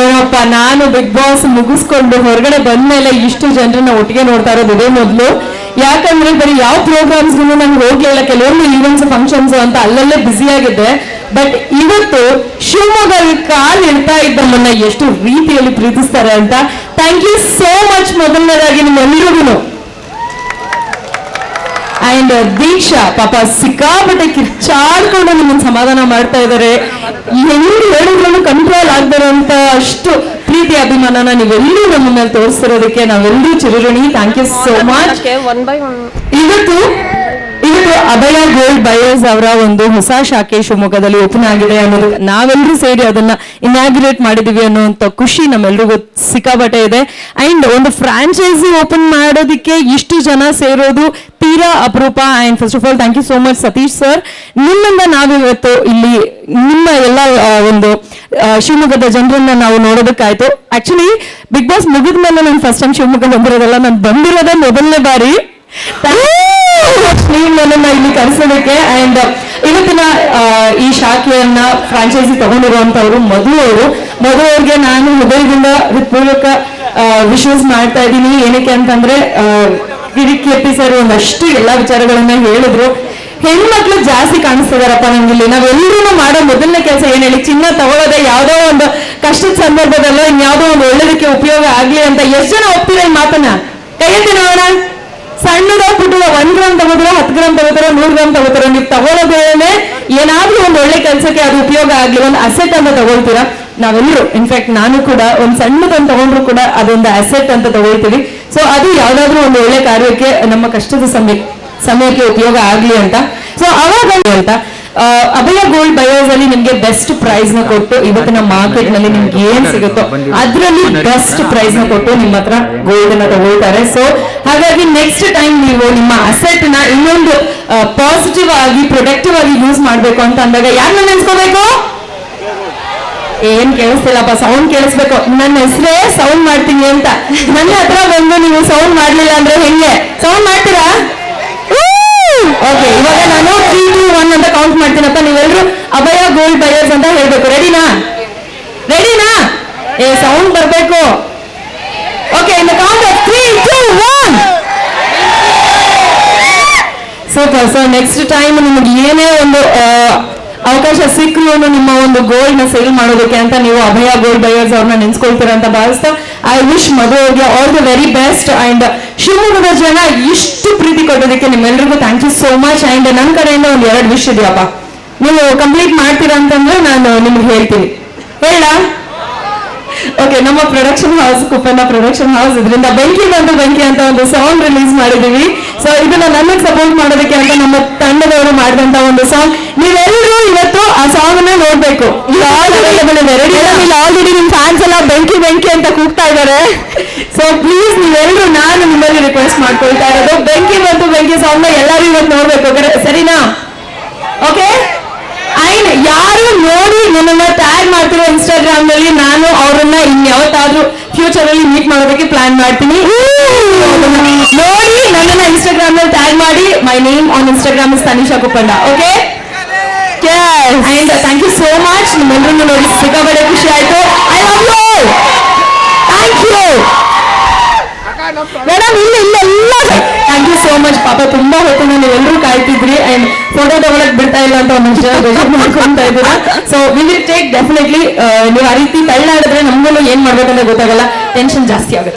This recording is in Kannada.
ಏನಪ್ಪ ನಾನು ಬಿಗ್ ಬಾಸ್ ಮುಗಿಸ್ಕೊಂಡು ಹೊರಗಡೆ ಬಂದ ಮೇಲೆ ಇಷ್ಟು ಜನರನ್ನ ಒಟ್ಟಿಗೆ ನೋಡ್ತಾ ಇರೋದು ಇದೇ ಮೊದಲು. ಯಾಕಂದ್ರೆ ಬರೀ ಯಾವ ಪ್ರೋಗ್ರಾಮ್ಸ್ ನಂಗೆ ಹೋಗ್ಲಿಲ್ಲ ಕೆಲವೊಂದು ಈವೆಂಟ್ಸ್ ಫಂಕ್ಷನ್ಸ್ ಅಂತ ಅಲ್ಲಲ್ಲೇ ಬ್ಯುಸಿ ಆಗಿದ್ದೆ. ಬಟ್ ಇವತ್ತು ಶಿವಮೊಗ್ಗ ಕಾಲ್ ಇಡ್ತಾ ಇದ್ದಮ್ಮನ್ನ ಎಷ್ಟು ರೀತಿಯಲ್ಲಿ ಪ್ರೀತಿಸ್ತಾರೆ ಅಂತ. ಥ್ಯಾಂಕ್ ಯು ಸೋ ಮಚ್ ಮೊದಲನೇದಾಗಿ ನಿಮ್ಮೆಲ್ಲರಿಗೂ ಅಂಡ್ ದೀಕ್ಷಾ ಪಾಪ ಸಿಕ್ಕಾಪಟ್ಟೆ ಕಿರ್ಚಾಡ್ಕೊಂಡು ನಿಮ್ಮನ್ನು ಸಮಾಧಾನ ಮಾಡ್ತಾ ಇದ್ದಾರೆ. ಎಲ್ಲರೂ ಹೇಳಿದ್ರು ಕಂಟ್ರೋಲ್ ಆಗ್ದಿರೋಂತ ಅಷ್ಟು ಪ್ರೀತಿ ಅಭಿಮಾನನ ನೀವೆಲ್ಲರೂ ನಮ್ಮ ಮೇಲೆ ತೋರಿಸಿರೋದಕ್ಕೆ ನಾವೆಲ್ಲರೂ ಚಿರಋಣಿ. ಥ್ಯಾಂಕ್ ಯು ಸೋ ಮಚ್ ಇವತ್ತು ಬಯರ್ಸ್ ಅವರ ಒಂದು ಹೊಸ ಶಾಖೆ ಶಿವಮೊಗ್ಗದಲ್ಲಿ ಓಪನ್ ಆಗಿದೆ ಅನ್ನೋದು ನಾವೆಲ್ಲರೂ ಸೇರಿ ಅದನ್ನ ಇನಾಗ್ರೇಟ್ ಮಾಡಿದೀವಿ ಅನ್ನೋಂಥ ಖುಷಿ ನಮ್ಮೆಲ್ರಿಗೂ ಸಿಕ್ಕಾಬಟ್ಟೆ ಇದೆ. ಅಂಡ್ ಒಂದು ಫ್ರಾಂಚೈಸಿ ಓಪನ್ ಮಾಡೋದಕ್ಕೆ ಇಷ್ಟು ಜನ ಸೇರೋದು ತೀರಾ ಅಪರೂಪ. And first of all thank you so much Satish sir ನಿಮ್ಮಿಂದ ನಾವಿವತ್ತು ಇಲ್ಲಿ ನಿಮ್ಮ ಎಲ್ಲ ಒಂದು ಶಿವಮೊಗ್ಗದ ಜನರನ್ನ ನಾವು ನೋಡೋದಕ್ಕಾಯ್ತು. ಆಕ್ಚುಲಿ ಬಿಗ್ ಬಾಸ್ ಮುಗಿದ ಮೇಲೆ ನಾನು ಫಸ್ಟ್ ಟೈಮ್ ಶಿವಮೊಗ್ಗ ಬಂದಿರೋದಲ್ಲ. ನಾನು ಬಂದಿರೋದೇ ಮೊದಲನೇ ಬಾರಿ. ನೀವು ನನ್ನನ್ನ ಇಲ್ಲಿ ಕರೆಸೋದಕ್ಕೆ ಅಂಡ್ ಇವತ್ತಿನ ಈ ಶಾಖೆಯನ್ನ ಫ್ರಾಂಚೈಸಿ ತಗೊಂಡಿರುವಂತವ್ರು ಮಧು ಅವರು. ಮಧು ಅವ್ರಿಗೆ ನಾನು ಹೃದಯದಿಂದ ಹೃತ್ಪೂರ್ವಕ ವಿಶ್ವಾಸ ಮಾಡ್ತಾ ಇದ್ದೀನಿ. ಏನಕ್ಕೆ ಅಂತಂದ್ರೆ ಕಿರಿಕೀರ್ತಿ ಸರ್ ಒಂದಷ್ಟು ಎಲ್ಲಾ ವಿಚಾರಗಳನ್ನ ಹೇಳಿದ್ರು. ಹೆಣ್ಮಕ್ಳು ಜಾಸ್ತಿ ಕಾಣಿಸ್ತಿದಾರಪ್ಪ ನಂಗಿಲ್ಲಿ ನಾವೆಲ್ಲರೂ ಮಾಡೋ ಮೊದಲನೇ ಕೆಲಸ ಏನ್ ಹೇಳಿ, ಚಿನ್ನ ತಗೊಳ್ಳೋದೆ ಯಾವ್ದೋ ಒಂದು ಕಷ್ಟದ ಸಂದರ್ಭದಲ್ಲೋ ಇನ್ಯಾವುದೋ ಒಂದು ಒಳ್ಳೇದಕ್ಕೆ ಉಪಯೋಗ ಆಗ್ಲಿ ಅಂತ ಎಷ್ಟು ಜನ ಒಪ್ತೀರ ಈ ಮಾತನ್ನ? ಕೈಯಲ್ಲಿ ನೋಡೋಣ. ಸಣ್ಣದ ಪುಟ್ಟದ ಒಂದ್ ಗ್ರಾಮ್ ತಗೋತಾರ, ಹತ್ತು ಗ್ರಾಮ್ ತಗೋತಾರ ನೂರ್ ಗ್ರಾಮ್ ತಗೋತಾರ, ನೀವು ತಗೊಳ್ಳೋದೇನೆ ಏನಾದ್ರೂ ಒಂದು ಒಳ್ಳೆ ಕೆಲಸಕ್ಕೆ ಅದು ಉಪಯೋಗ ಆಗ್ಲಿ, ಒಂದ್ ಅಸೆಟ್ ಅಂತ ತಗೊಳ್ತೀರಾ? ನಾವೆಲ್ಲರೂ ಇನ್ಫ್ಯಾಕ್ಟ್ ನಾನು ಕೂಡ ಒಂದ್ ಸಣ್ಣದೊಂದು ತಗೊಂಡ್ರು ಕೂಡ ಅದೊಂದು ಅಸೆಟ್ ಅಂತ ತಗೊಳ್ತೀವಿ. ಸೊ ಅದು ಯಾವ್ದಾದ್ರು ಒಂದು ಒಳ್ಳೆ ಕಾರ್ಯಕ್ಕೆ, ನಮ್ಮ ಕಷ್ಟದ ಸಮಯ, ಸಮಯಕ್ಕೆ ಉಪಯೋಗ ಆಗ್ಲಿ ಅಂತ. ಸೊ ಅವಾಗ ಅಭಯ ಗೋಲ್ಡ್ ಬಯೋಸ್ ಅಲ್ಲಿ ನಿಮ್ಗೆ ಬೆಸ್ಟ್ ಪ್ರೈಸ್ನ ಕೊಟ್ಟು ಇವತ್ತಿನ ಮಾರ್ಕೆಟ್ನಲ್ಲಿ ನಿಮ್ಗೆ ಏನ್ ಸಿಗುತ್ತೋ ಅದ್ರಲ್ಲಿ ಬೆಸ್ಟ್ ಪ್ರೈಸ್ನ ಕೊಟ್ಟು ನಿಮ್ಮ ಹತ್ರ ಗೋಲ್ಡ್ ಅನ್ನ ತಗೊಳ್ತಾರೆ. ಸೊ ಹಾಗಾಗಿ ನೆಕ್ಸ್ಟ್ ಟೈಮ್ ನೀವು ನಿಮ್ಮ ಅಸೆಟ್ನ ಇನ್ನೊಂದು ಪಾಸಿಟಿವ್ ಆಗಿ ಪ್ರೊಡಕ್ಟಿವ್ ಆಗಿ ಯೂಸ್ ಮಾಡ್ಬೇಕು ಅಂತ ಅಂದಾಗ ಯಾರನ್ನ ನೆನ್ಸ್ಕೋಬೇಕು? ಏನ್ ಕೇಳಿಸ್ತಿಲ್ಲಪ್ಪ ಸೌಂಡ್ ಕೇಳಿಸ್ಬೇಕು. ನನ್ನ ಹೆಸರೇ ಸೌಂಡ್ ಮಾಡ್ತೀನಿ ಅಂತ. ನನ್ನ ಹತ್ರ ಬಂದು ನೀವು ಸೌಂಡ್ ಮಾಡ್ಲಿಲ್ಲ ಅಂದ್ರೆ ಹೆಂಗೆ? ಸೌಂಡ್ ಮಾಡ್ತೀರಾ? ಓಕೆ ಇವಾಗ ನಾನು ಕೌಂಟ್ ಮಾಡ್ತೀನಪ್ಪ ನೀವೆಲ್ಲರೂ ಅಭಯ ಗೋಲ್ಡ್ ಬಯರ್ಸ್ ಅಂತ ಹೇಳ್ಬೇಕು. ರೆಡಿನಾ ರೆಡಿನಾ ಏ ಸೌಂಡ್ ಬರ್ಬೇಕು. Okay in count three two one super so next time ನಿಮಗೆ ಏನೇ ಒಂದು ಅವಕಾಶ ಸಿಕ್ಕರು ನಿಮ್ಮ ಒಂದು ಗೋಲ್ಡ್ನ ಸೇಲ್ ಮಾಡೋದಕ್ಕೆ ಅಂತ ನೀವು ಅಭಯ ಗೋಲ್ಡ್ ಬಯರ್ಸ್ ಅವ್ರನ್ನ ನೆನ್ಸ್ಕೊಳ್ತೀರಾ ಅಂತ ಭಾವಿಸ್ತಾ ಐ ವಿಶ್ ಮದುವೆ all the very best and ಶಿವಮೊಗ್ಗದ ಜನ ಇಷ್ಟು ಪ್ರೀತಿ ಕೊಡೋದಕ್ಕೆ ನಿಮ್ಮೆಲ್ರಿಗೂ thank you so much and ನನ್ನ ಕಡೆಯಿಂದ ಒಂದು ಎರಡು ವಿಶ್ ಇದೆಯಪ್ಪ. ನೀವು ಕಂಪ್ಲೀಟ್ ಮಾಡ್ತೀರಾ ಅಂತಂದ್ರೆ ನಾನು ನಿಮ್ಗೆ ಹೇಳ್ತೀನಿ. ಹೇಳ? ಓಕೆ ನಮ್ಮ production house Kuppanna production house ಇದರಿಂದ ಬೆಂಕಿ ಬಂದು ಬೆಂಕಿ ಅಂತ ಒಂದು ಸಾಂಗ್ ರಿಲೀಸ್ ಮಾಡಿದೀವಿ ಸೊ ಇದನ್ನ ನನಗ್ ಸಪೋರ್ಟ್ ಮಾಡೋದಕ್ಕೆ ಅಂತ ನಮ್ಮ ತಂಡದವರು ಮಾಡಿದಂತ ಒಂದು ಸಾಂಗ್ ನೀವೆಲ್ಲರೂ ಇವತ್ತು ಆ ಸಾಂಗ್ ಅನ್ನ ನೋಡ್ಬೇಕು. ಆಲ್ರೆಡಿ ನಿಮ್ ಫ್ಯಾನ್ಸ್ ಎಲ್ಲ ಬೆಂಕಿ ಬೆಂಕಿ ಅಂತ ಕೂಗ್ತಾ ಇದ್ದಾರೆ. ಸೊ ಪ್ಲೀಸ್ ನೀವೆಲ್ಲರೂ ನಾನು ನಿಮ್ಮಲ್ಲಿ ರಿಕ್ವೆಸ್ಟ್ ಮಾಡ್ಕೊಳ್ತಾ ಇರೋದು. ಬೆಂಕಿ ಬಂತು ಬೆಂಕಿ ಸಾಂಗ್ನ ಎಲ್ಲರೂ ಇವತ್ತು ನೋಡ್ಬೇಕು. ಸರಿನಾ? ನೋಡಿ ನನ್ನನ್ನ ಟ್ಯಾಗ್ ಮಾಡ್ತಿರೋ ಇನ್ಸ್ಟಾಗ್ರಾಮ್ನಲ್ಲಿ ನಾನು ಅವರನ್ನ ಇನ್ಯಾವತ್ತಾದ್ರೂ ಫ್ಯೂಚರ್ ಅಲ್ಲಿ ಮೀಟ್ ಮಾಡೋದಕ್ಕೆ ಪ್ಲಾನ್ ಮಾಡ್ತೀನಿ. ನೋಡಿ ನನ್ನನ್ನ ಇನ್ಸ್ಟಾಗ್ರಾಮ್ನಲ್ಲಿ ಟ್ಯಾಗ್ ಮಾಡಿ. My name on Instagram is Tanisha Kuppanda okay and thank you so much ನಿಮ್ಮೆಲ್ಲರನ್ನು ನೋಡಿ ಸಿಕ್ಕಾಪಟ್ಟೆ ಖುಷಿ ಆಯ್ತು. I love you thank you madam ಇಲ್ಲ ಇಲ್ಲ ಯು ಸೋ ಮಚ್ ಪಾಪ ತುಂಬಾ ಹೊತ್ತು ನೀವೆಲ್ಲರೂ ಕಾಯ್ತಿದ್ರಿ ಅಂಡ್ ಫೋಟೋ ತಗೊಳಕ್ ಬಿಡ್ತಾ ಇಲ್ಲ ಅಂತ ಒಂದಷ್ಟು ಜನ ಮಾಡ್ಕೊಂತ ಇದ್ದೀರಾ? So we will take definitely ನೀವು ಆ ರೀತಿ ತಳ್ಳಾಡಿದ್ರೆ ನಮ್ಗೂ ಏನ್ ಮಾಡ್ಬೇಕಂತ ಗೊತ್ತಾಗಲ್ಲ. ಟೆನ್ಷನ್ ಜಾಸ್ತಿ ಆಗುತ್ತೆ.